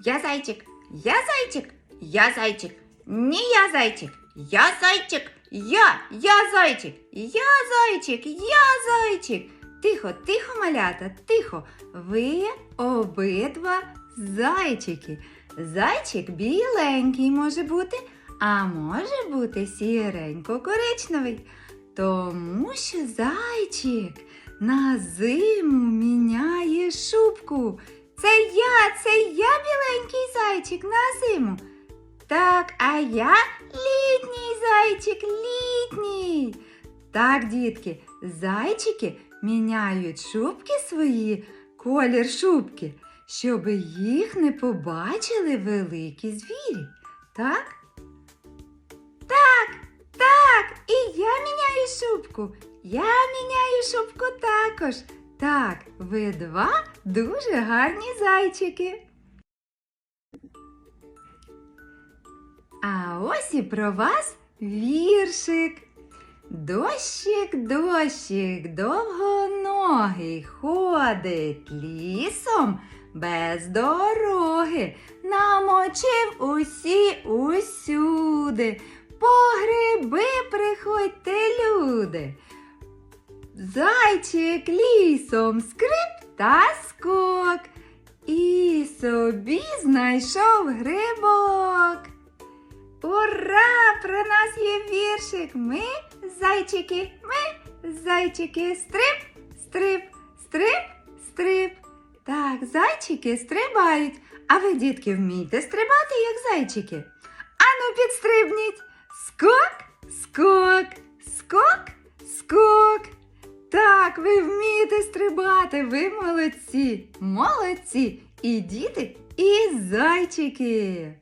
Я зайчик, я зайчик, я зайчик. Не я зайчик, я зайчик, я, я зайчик, я зайчик, я зайчик. Тихо, тихо, малята, тихо. Ви обидва зайчики. Зайчик біленький може бути, а може бути сіренько-коричневий. Тому що зайчик на зиму міняє шубку. Це я, це я біленький зайчик на зиму. Так, а я літній зайчик, літній. Так, дітки, зайчики міняють шубки свої, колір шубки, щоб їх не побачили великі звірі. Так? Так, так, і я міняю шубку. Я міняю шубку також. Так, ви два дуже гарні зайчики. А ось і про вас віршик. Дощик, дощик, довгоногий ходить лісом без дороги, намочив усі усюди. По гриби приходьте, люди. Зайчик лісом скрип та скок, і собі знайшов грибок. Ура! Про нас є віршик. Ми зайчики, ми зайчики. Стрип, стрип, стрип, стрип. Так, зайчики стрибають. А ви, дітки, вмієте стрибати, як зайчики? Ану, підстрибніть. Скок, скок, скок, скок. Так, ви вмієте стрибати, ви молодці, молодці. І діти, і зайчики.